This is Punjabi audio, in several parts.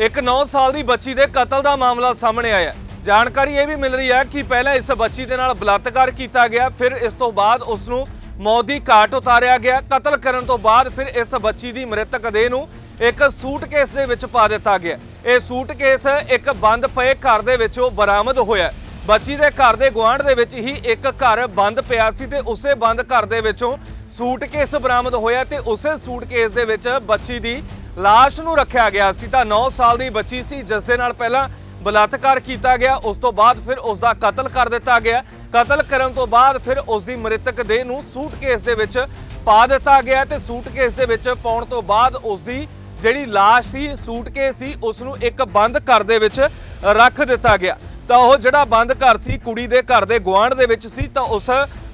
ਇੱਕ 9 ਸਾਲ ਦੀ ਬੱਚੀ ਦੇ ਕਤਲ ਦਾ ਮਾਮਲਾ ਸਾਹਮਣੇ ਆਇਆ ਜਾਣਕਾਰੀ ਇਹ ਵੀ ਮਿਲ ਰਹੀ ਹੈ ਕਿ ਪਹਿਲਾਂ ਇਸ ਬੱਚੀ ਦੇ ਨਾਲ ਬਲਾਤਕਾਰ ਕੀਤਾ ਗਿਆ, ਫਿਰ ਇਸ ਤੋਂ ਬਾਅਦ ਉਸ ਨੂੰ ਮੌਤ ਦੀ ਘਾਟ ਉਤਾਰਿਆ ਗਿਆ। ਕਤਲ ਕਰਨ ਤੋਂ ਬਾਅਦ ਫਿਰ ਇਸ ਬੱਚੀ ਦੀ ਮ੍ਰਿਤਕ ਦੇਹ ਨੂੰ ਇੱਕ ਸੂਟਕੇਸ ਦੇ ਵਿੱਚ ਪਾ ਦਿੱਤਾ ਗਿਆ। ਇਹ ਸੂਟਕੇਸ ਇੱਕ ਬੰਦ ਪਏ ਘਰ ਦੇ ਵਿੱਚੋਂ ਬਰਾਮਦ ਹੋਇਆ ਬੱਚੀ ਦੇ ਘਰ ਦੇ ਗੁਆਂਢ ਦੇ ਵਿੱਚ ਹੀ ਇੱਕ ਘਰ ਬੰਦ ਪਿਆ ਸੀ ਤੇ ਉਸੇ ਬੰਦ ਘਰ ਦੇ ਵਿੱਚੋਂ ਸੂਟਕੇਸ ਬਰਾਮਦ ਹੋਇਆ ਤੇ ਉਸੇ ਸੂਟਕੇਸ ਦੇ ਵਿੱਚ ਬੱਚੀ ਦੀ ਲਾਸ਼ ਨੂੰ ਰੱਖਿਆ ਗਿਆ ਸੀ ਤਾਂ 9 ਸਾਲ ਦੀ ਬੱਚੀ ਸੀ, ਜਿਸ ਦੇ ਨਾਲ ਪਹਿਲਾਂ ਬਲਾਤਕਾਰ ਕੀਤਾ ਗਿਆ, ਉਸ ਤੋਂ ਬਾਅਦ ਫਿਰ ਉਸ ਦਾ ਕਤਲ ਕਰ ਦਿੱਤਾ ਗਿਆ। ਕਤਲ ਕਰਨ ਤੋਂ ਬਾਅਦ ਫਿਰ ਉਸ ਦੀ ਮ੍ਰਿਤਕ ਦੇਹ ਨੂੰ ਸੂਟਕੇਸ ਦੇ ਵਿੱਚ ਪਾ ਦਿੱਤਾ ਗਿਆ ਤੇ ਸੂਟਕੇਸ ਦੇ ਵਿੱਚ ਪਾਉਣ ਤੋਂ ਬਾਅਦ ਉਸ ਦੀ ਜਿਹੜੀ ਲਾਸ਼ ਸੀ, ਸੂਟਕੇਸ ਸੀ, ਉਸ ਨੂੰ ਇੱਕ ਬੰਦ ਘਰ ਦੇ ਵਿੱਚ ਰੱਖ ਦਿੱਤਾ ਗਿਆ। ਤਾਂ ਉਹ ਜਿਹੜਾ ਬੰਦ ਘਰ ਸੀ, ਕੁੜੀ ਦੇ ਘਰ ਦੇ ਗੁਆਂਢ ਦੇ ਵਿੱਚ ਸੀ, ਤਾਂ ਉਸ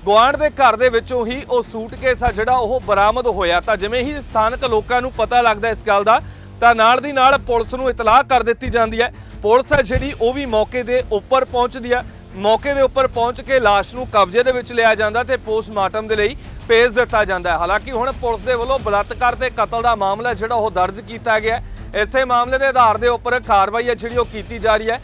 ਗੁਆਂਢ ਦੇ ਘਰ ਦੇ ਵਿੱਚੋਂ ਹੀ ਉਹ ਸੂਟਕੇਸ ਆ ਜਿਹੜਾ ਉਹ ਬਰਾਮਦ ਹੋਇਆ। ਤਾਂ ਜਿਵੇਂ ਹੀ ਸਥਾਨਕ ਲੋਕਾਂ ਨੂੰ ਪਤਾ ਲੱਗਦਾ ਇਸ ਗੱਲ ਦਾ, ਤਾਂ ਨਾਲ ਦੀ ਨਾਲ ਪੁਲਿਸ ਨੂੰ ਇਤਲਾਹ ਕਰ ਦਿੱਤੀ ਜਾਂਦੀ ਹੈ। ਪੁਲਿਸ ਹੈ ਜਿਹੜੀ ਉਹ ਵੀ ਮੌਕੇ ਦੇ ਉੱਪਰ ਪਹੁੰਚਦੀ ਹੈ ਮੌਕੇ ਦੇ ਉੱਪਰ ਪਹੁੰਚ ਕੇ ਲਾਸ਼ ਨੂੰ ਕਬਜ਼ੇ ਦੇ ਵਿੱਚ ਲਿਆ ਜਾਂਦਾ ਤੇ ਪੋਸਟਮਾਰਟਮ ਦੇ ਲਈ ਭੇਜ ਦਿੱਤਾ ਜਾਂਦਾ ਹੈ। ਹਾਲਾਂਕਿ ਹੁਣ ਪੁਲਿਸ ਦੇ ਵੱਲੋਂ ਬਲਾਤਕਾਰ ਤੇ ਕਤਲ ਦਾ ਮਾਮਲਾ ਜਿਹੜਾ ਉਹ ਦਰਜ ਕੀਤਾ ਗਿਆ ਇਸੇ ਮਾਮਲੇ ਦੇ ਆਧਾਰ ਦੇ ਉੱਪਰ ਕਾਰਵਾਈ ਹੈ ਜਿਹੜੀ ਉਹ ਕੀਤੀ ਜਾ ਰਹੀ ਹੈ।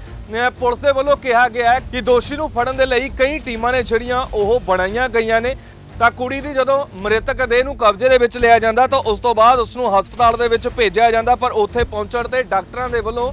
ਪੁਲਿਸ ਦੇ ਵੱਲੋਂ ਕਿਹਾ ਗਿਆ ਕਿ ਦੋਸ਼ੀ ਨੂੰ ਫੜਨ ਦੇ ਲਈ ਕਈ ਟੀਮਾਂ ਨੇ ਜਿਹੜੀਆਂ ਉਹ ਬਣਾਈਆਂ ਗਈਆਂ ਨੇ। ਤਾਂ ਕੁੜੀ ਦੀ ਜਦੋਂ ਮ੍ਰਿਤਕ ਦੇਹ ਨੂੰ ਕਬਜ਼ੇ ਦੇ ਵਿੱਚ ਲਿਆ ਜਾਂਦਾ ਤਾਂ ਉਸ ਤੋਂ ਬਾਅਦ ਉਸ ਨੂੰ ਹਸਪਤਾਲ ਦੇ ਵਿੱਚ ਭੇਜਿਆ ਜਾਂਦਾ, ਪਰ ਉੱਥੇ ਪਹੁੰਚਣ ਤੇ ਡਾਕਟਰਾਂ ਦੇ ਵੱਲੋਂ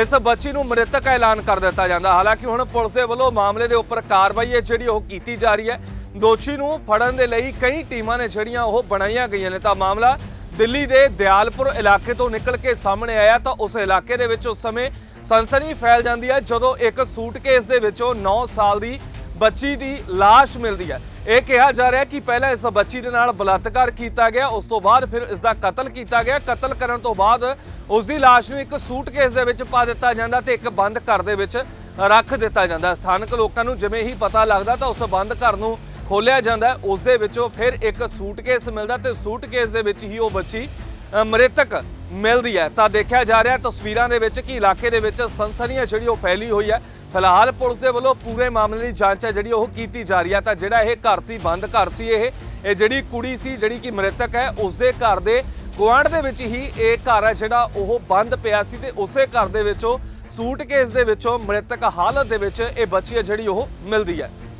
ਇਸ ਬੱਚੀ ਨੂੰ ਮ੍ਰਿਤਕ ਐਲਾਨ ਕਰ ਦਿੱਤਾ ਜਾਂਦਾ। ਹਾਲਾਂਕਿ ਹੁਣ ਪੁਲਿਸ ਦੇ ਵੱਲੋਂ ਮਾਮਲੇ ਦੇ ਉੱਪਰ ਕਾਰਵਾਈ ਹੈ ਜਿਹੜੀ ਉਹ ਕੀਤੀ ਜਾ ਰਹੀ ਹੈ। ਦੋਸ਼ੀ ਨੂੰ ਫੜਨ ਦੇ ਲਈ ਕਈ ਟੀਮਾਂ ਨੇ ਜਿਹੜੀਆਂ ਉਹ ਬਣਾਈਆਂ ਗਈਆਂ ਨੇ। ਤਾਂ ਮਾਮਲਾ ਦਿੱਲੀ ਦੇ ਦਿਆਲਪੁਰ ਇਲਾਕੇ ਤੋਂ ਨਿਕਲ ਕੇ ਸਾਹਮਣੇ ਆਇਆ ਤਾਂ ਉਸ ਇਲਾਕੇ ਦੇ ਵਿੱਚ ਉਸ ਸਮੇਂ ਸਨਸਨੀ ਫੈਲ ਜਾਂਦੀ ਹੈ ਜਦੋਂ ਇੱਕ ਸੂਟਕੇਸ ਦੇ ਵਿੱਚੋਂ 9 ਸਾਲ ਦੀ ਬੱਚੀ ਦੀ ਲਾਸ਼ ਮਿਲਦੀ ਹੈ। ਇਹ ਕਿਹਾ ਜਾ ਰਿਹਾ ਕਿ ਪਹਿਲਾਂ ਇਸ ਬੱਚੀ ਦੇ ਨਾਲ ਬਲਾਤਕਾਰ ਕੀਤਾ ਗਿਆ, ਉਸ ਤੋਂ ਬਾਅਦ ਫਿਰ ਇਸ ਦਾ ਕਤਲ ਕੀਤਾ ਗਿਆ। ਕਤਲ ਕਰਨ ਤੋਂ ਬਾਅਦ ਉਸ ਦੀ ਲਾਸ਼ ਨੂੰ ਇੱਕ ਸੂਟਕੇਸ ਦੇ ਵਿੱਚ ਪਾ ਦਿੱਤਾ ਜਾਂਦਾ ਤੇ ਇੱਕ ਬੰਦ ਘਰ ਦੇ ਵਿੱਚ ਰੱਖ ਦਿੱਤਾ ਜਾਂਦਾ ਸਥਾਨਕ ਲੋਕਾਂ ਨੂੰ ਜਿਵੇਂ ਹੀ ਪਤਾ ਲੱਗਦਾ ਤਾਂ ਉਸ ਬੰਦ ਘਰ ਨੂੰ ਖੋਲਿਆ ਜਾਂਦਾ ਹੈ। ਉਸ ਦੇ ਵਿੱਚੋਂ ਫਿਰ ਇੱਕ ਸੂਟਕੇਸ ਮਿਲਦਾ ਤੇ ਸੂਟਕੇਸ ਦੇ ਵਿੱਚ ਹੀ ਉਹ ਬੱਚੀ ਮ੍ਰਿਤਕ ਮਿਲਦੀ ਹੈ। ਤਾਂ ਦੇਖਿਆ ਜਾ ਰਿਹਾ ਤਸਵੀਰਾਂ ਦੇ ਵਿੱਚ ਕਿ ਇਲਾਕੇ ਦੇ ਵਿੱਚ ਸਨਸਨੀਆਂ ਜਿਹੜੀ ਉਹ ਫੈਲੀ ਹੋਈ ਹੈ। ਫਿਲਹਾਲ ਪੁਲਿਸ ਦੇ ਵੱਲੋਂ ਪੂਰੇ ਮਾਮਲੇ ਦੀ ਜਾਂਚ ਹੈ ਜਿਹੜੀ ਉਹ ਕੀਤੀ ਜਾ ਰਹੀ ਹੈ। ਤਾਂ ਜਿਹੜਾ ਇਹ ਘਰ ਸੀ, ਬੰਦ ਘਰ ਸੀ ਇਹ ਇਹ ਜਿਹੜੀ ਕੁੜੀ ਸੀ, ਜਿਹੜੀ ਕਿ ਮ੍ਰਿਤਕ ਹੈ ਉਸ ਦੇ ਘਰ ਦੇ ਗੁਆਂਢ ਦੇ ਵਿੱਚ ਹੀ ਇਹ ਘਰ ਹੈ ਜਿਹੜਾ ਉਹ ਬੰਦ ਪਿਆ ਸੀ ਤੇ ਉਸੇ ਘਰ ਦੇ ਵਿੱਚੋਂ ਸੂਟਕੇਸ ਦੇ ਵਿੱਚੋਂ ਮ੍ਰਿਤਕ ਹਾਲਤ ਦੇ ਵਿੱਚ ਇਹ ਬੱਚੀ ਹੈ ਜਿਹੜੀ ਉਹ ਮਿਲਦੀ ਹੈ।